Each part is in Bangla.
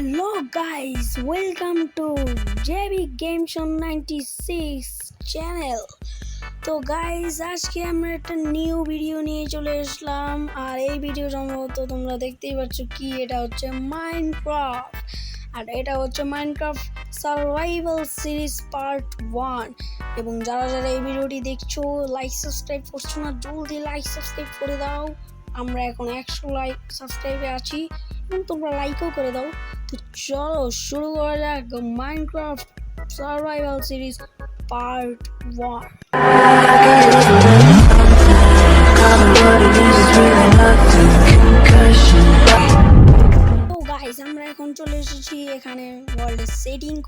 Hello guys welcome to JB game show ninety six channel তো গাইস আজকে আমরা একটা নিউ ভিডিও নিয়ে চলে আসলাম। আর এই ভিডিও সম্ভবত তোমরা দেখতেই পাচ্ছ কি, এটা হচ্ছে মাইনক্রাফট আর এটা হচ্ছে Minecraft survival series part one এবং যারা যারা এই ভিডিওটি দেখছ লাইক সাবস্ক্রাইব করছ না, জলদি লাইক সাবস্ক্রাইব করে দাও। আমরা এখন একশো লাইক সাবস্ক্রাইবে আছি। তোমরা লাইকও করে দাও তো চলো শুরু করা যাক Minecraft survival series part one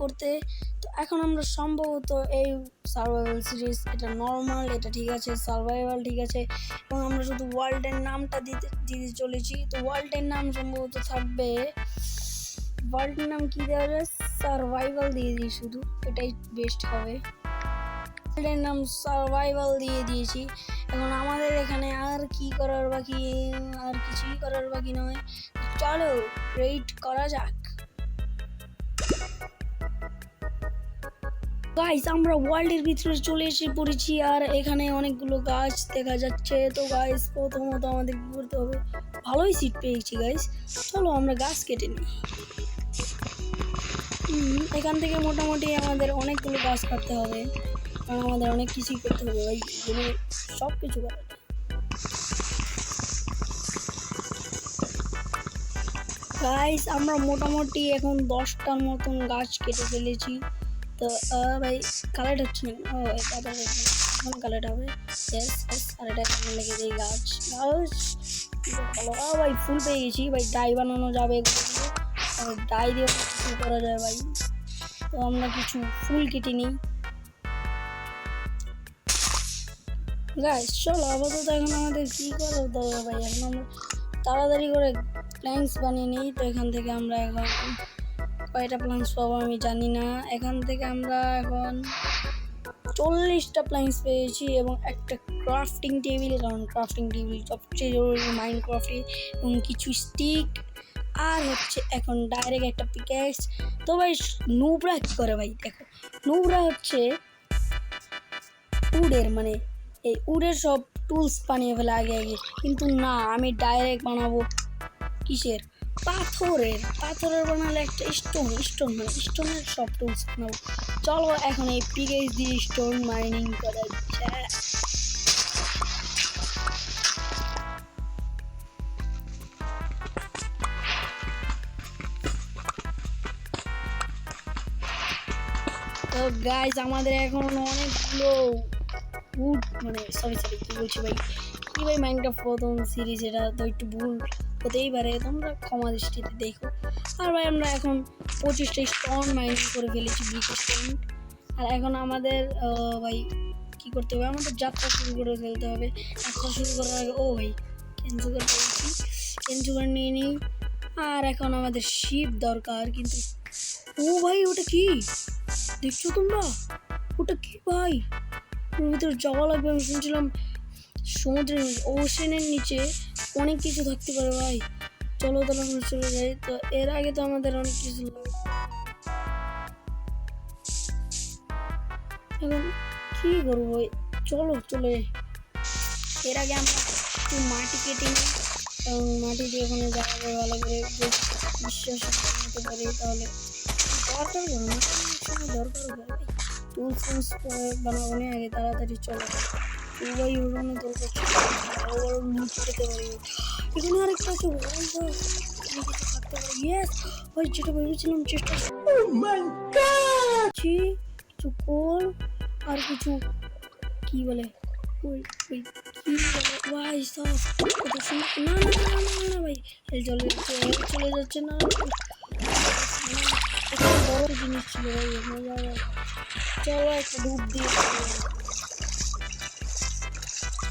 করতে। তো এখন আমরা সম্ভবত এই সার্ভাইভাল সিরিজ এটা নর্মাল এটা ঠিক আছে সার্ভাইভাল ঠিক আছে, এবং আমরা শুধু ওয়ার্ল্ডের নামটা দিতে দিতে চলেছি। তো ওয়ার্ল্ডের নাম সম্ভবত থাকবে ওয়ার্ল্ডের নাম কি দেওয়া যায়? সার্ভাইভাল দিয়ে দিই শুধু, এটাই বেস্ট হবে। ওয়ার্ল্ডের নাম সার্ভাইভাল দিয়ে দিয়েছি। এখন আমাদের এখানে আর কি করার বাকি, আর কিছুই করার বাকি নয়। চলো রেড করা যাক। গাইস আমরা ওয়ার্ল্ডের ভিতরে চলে এসে পড়েছি আর এখানে অনেকগুলো গাছ দেখা যাচ্ছে। তো গাইস প্রথমত আমাদের কি করতে হবে? ভালোই সিট পেয়েছি গাইস চলো আমরা গাছ কেটে নিই। এখান থেকে মোটামুটি আমাদের অনেকগুলো গাছ কাটতে হবে। কারণ আমাদের অনেক কিছুই করতে হবে ভাই। মানে সব কিছু করা গাইস আমরা মোটামুটি এখন দশটার মতন গাছ কেটে ফেলেছি। তো ভাই কালেক্ট হচ্ছে না। ও আবার এখন কালেক্ট হবে। আর এটা লেগে দিই গাছ। গাছ আহ, ভাই ফুল পেয়ে গেছি। ভাই ডাই বানানো যাবে ডাই দিয়ে করা যায় ভাই। তো আমরা কিছু ফুল কেটে নিই। গাইস চলো আপাতত এখন আমাদের কি করতে হবে ভাই? এখন আমরা তাড়াতাড়ি করে প্ল্যাঙ্কস বানিয়ে নিই। তো এখান থেকে আমরা এখন কয়টা প্ল্যাঙ্কস পাবো আমি জানি না। এখান থেকে আমরা এখন চল্লিশটা প্ল্যাঙ্কস পেয়েছি এবং একটা ক্রাফটিং টেবিল কারণ ক্রাফটিং টেবিল সবচেয়ে জরুরি মাইন্ড ক্রাফটে এবং কিছু স্টিক আর হচ্ছে এখন ডাইরেক্ট একটা পিকেক্স তো ভাই, নুবরা কী করে ভাই? দেখো, নুবরা হচ্ছে উডের মানে এই উডের সব টুলস বানিয়ে ফেলে আগে আগে। কিন্তু না, আমি ডাইরেক্ট বানাবো কিসের? পাথরের পাথরের বানালে একটা স্টোন স্টোন মানে স্টোনের সব টুলস বানাবো। চলো এখন এই পিকেজ দিয়ে স্টোন মাইনিং করা যায় তো গাইজ আমাদের এখন অনেকগুলো উড মানে সরি সরি কি বলছি ভাই? কি ভাই মাইন্ডক্রাফট প্রথম সিরিজ এটা তো একটু ভুল। হতেই পারে তোমরা ক্ষমা দৃষ্টিতে দেখো। আর ভাই, আমরা এখন পঁচিশটা স্টোন মাইনিং করে ফেলেছি ব্রিক স্টোন আর এখন আমাদের ভাই, কি করতে হবে? আমাদের যাত্রা শুরু করে ফেলতে হবে। যাত্রা শুরু করার আগে, ও ভাই ক্যান্সেল করে ফেলেছি। ক্যান্সেল করে নিয়ে নিই আর এখন আমাদের শিপ দরকার, কিন্তু ও ভাই, ওটা কি? দেখছ তোমরা? ওটা কি ভাই? ওর ভিতরে যাওয়া লাগবে, আমি শুনছিলাম সমুদ্রের ওশেনের নিচে অনেক কিছু থাকতে পারে ভাই চলো তাহলে আমরা চলে যাই তো এর আগে তো আমাদের অনেক কিছু। এখন কি করব? চলো, চলে। এর আগে আমরা একটু মাটি কেটে নিই এবং মাটি দিয়ে ওখানে জায়গাটা ভালো করে বেশ বিশ্বাস নিতে পারি, তাহলে দরকার পড়ে না সময় দরকার ভাই টুলস বানাবো আগে, তাড়াতাড়ি চলো ভাই উড়ানো দরকার ছিল বড় বড় লুট পেতে পারি এখানে আরেকটা আছে বড় বড় কিছু থাকতে পারে ইয়েস ভাই যেটা ভেবেছিলাম চেষ্টা করছি কিছু কোল আর কিছু কি বলে ওই ওই কি বলে ভাই সব কত সুন্দর না না না না না, না ভাই এই চলে যাচ্ছে এই চলে যাচ্ছে না এটা বড় জিনিস ছিল ভাই এখানে যাওয়া চলো একটা ডুব দিয়ে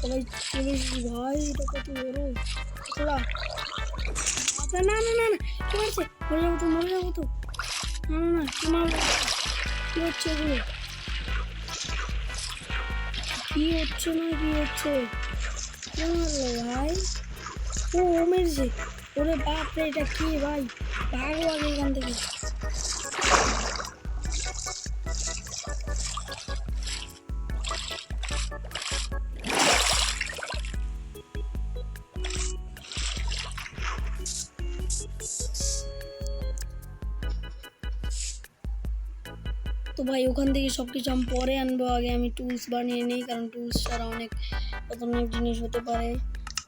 ভাই, এটা কত না না না কি হচ্ছে? মরে কি হচ্ছে না, কি হচ্ছে? ভাই? ও ও মেরেছে। ওরে বাপ রে এটা কি ভাই? ভাগো আগে এখান থেকে। তো ভাই, ওখান থেকে সব কিছু আমি পরে আনব। আগে আমি টুলস বানিয়ে নিই, কারণ টুলস ছাড়া অনেক ধরনের জিনিস হতে পারে।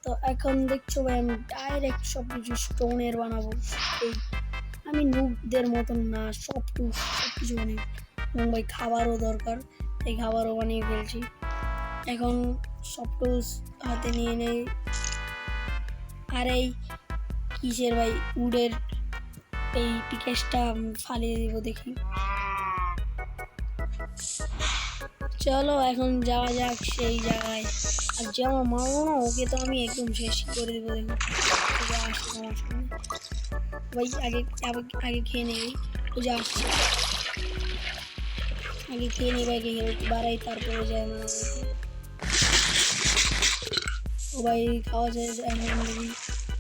তো এখন দেখছ ভাই, আমি ডাইরেক্ট সব কিছু স্টোনের বানাবো আমি নুবদের মতন না, সব টুলস সব কিছু বানাই এবং ভাই খাবারও দরকার, এই খাবারও বানিয়ে ফেলছি। এখন সব টুলস হাতে নিয়ে নেই। আর এই কিসের ভাই, উডের এই পিকেসটা ফালিয়ে দিব দেখি। চলো এখন যাওয়া যাক সেই জায়গায়। আর যে আমার মারবো না, ওকে তো আমি একদম শেষ করে দেবো ভাই, আগে, আগে- খেয়ে নেই। ও যা। আসছে আগে খেয়ে নেই ভাই হেলথ বাড়াই, তারপরে যায় মারা ও ভাই, খাওয়া যায় দেখি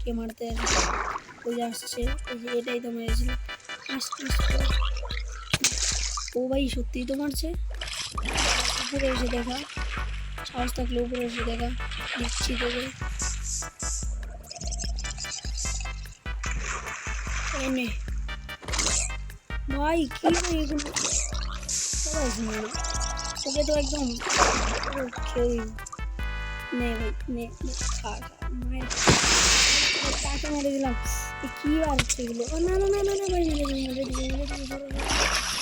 কে মারতে আসে। ও যা আসছে এটাই তো মেরেছিল। আসতে আসতে। ও ভাই সত্যিই তো মারছে উপরে এসে দেখা সাহস থাকলে উপরে এসে দেখা দিচ্ছি তোকে। ভাই কি এগুলো। ওকে তো একদম দিল। নে ভাই নে কাকে মেরে দিলাম কি আর এগুলো ও না না না না ভাই মেরে দিল মেরে দিল মেরে দিল সরো, সরো।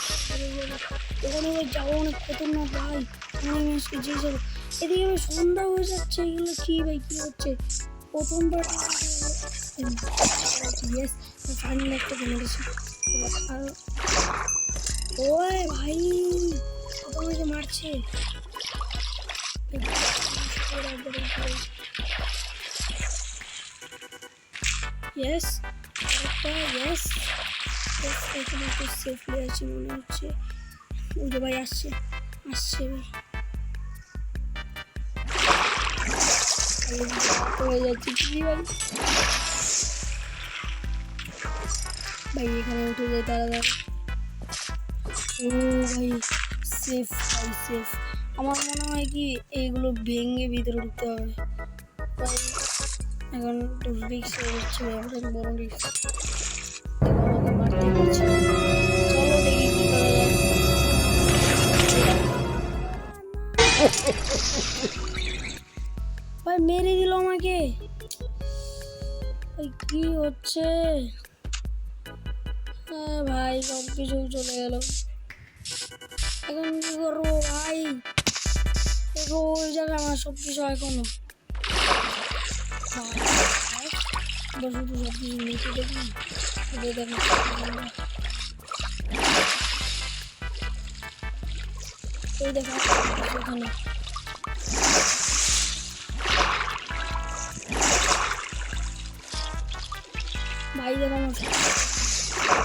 ওখানে ওই যাব অনেক খতরনাক ভাই। অনেক মানুষকে যাব এদিকে ভাই সন্ধ্যা হয়ে যাচ্ছে, এগুলো কি ভাই, কি হচ্ছে? প্রথমবার ইয়েস ফাইনাল একটা জেনারেশন আর ওই ভাই আমাকে মারছে। একটা ইয়েস এখানে একটু সেফলি আছে মনে হচ্ছে ওই ভাই আসছে আসছে ভাই যাচ্ছে ভাই এখানে উঠে যায় ও ভাই সেফ ভাই সেফ আমার মনে হয় কি এইগুলো ভেঙে ভিতরে ঢুকতে হবে। এখন রিক্স আমার বড় রিক্স মারতে পারছে চলো দেখি কি ভাই, মেরে দিল আমাকে। কি হচ্ছে? হ্যাঁ ভাই সব কিছু চলে গেল। এখন কি করব ভাই? দেখো ওই জায়গায় আমার সব কিছু এখনও শুধু সব কিছু নিচে এই দেখো ওখানে ভাই দেখো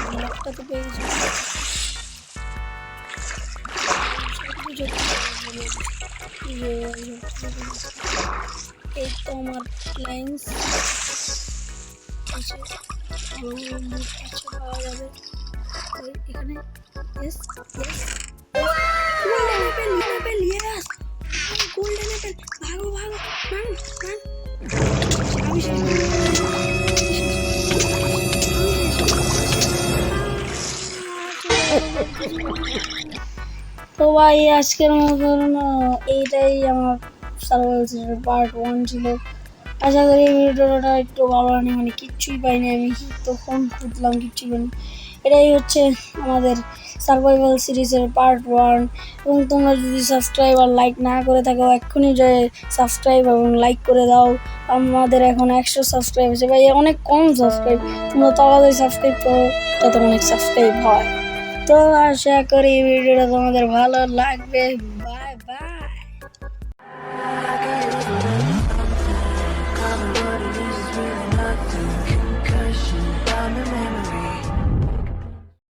আমার একটা তো পেয়ে গেছি এই তো আমার লাইন্স পাওয়া তো ভাই আজকের মতন এইটাই আমার সার্ভাইভাল পার্ট ওয়ান ছিল। আশা করি ভিডিওটা একটু ভালো হয়নি মানে কিচ্ছুই পাইনি আমি, তো তখন খুঁজলাম কিচ্ছুই পাইনি। এটাই হচ্ছে আমাদের সার্ভাইভাল সিরিজের পার্ট ওয়ান এবং তোমরা যদি সাবস্ক্রাইব আর লাইক না করে থাকো, এক্ষুনি যে সাবস্ক্রাইব এবং লাইক করে দাও। আমাদের এখন একশো সাবস্ক্রাইব আছে ভাই অনেক কম সাবস্ক্রাইব তোমরা তাড়াতাড়ি সাবস্ক্রাইব করো, যাতে অনেক সাবস্ক্রাইব হয়। তো আশা করি ভিডিওটা তোমাদের ভালো লাগবে।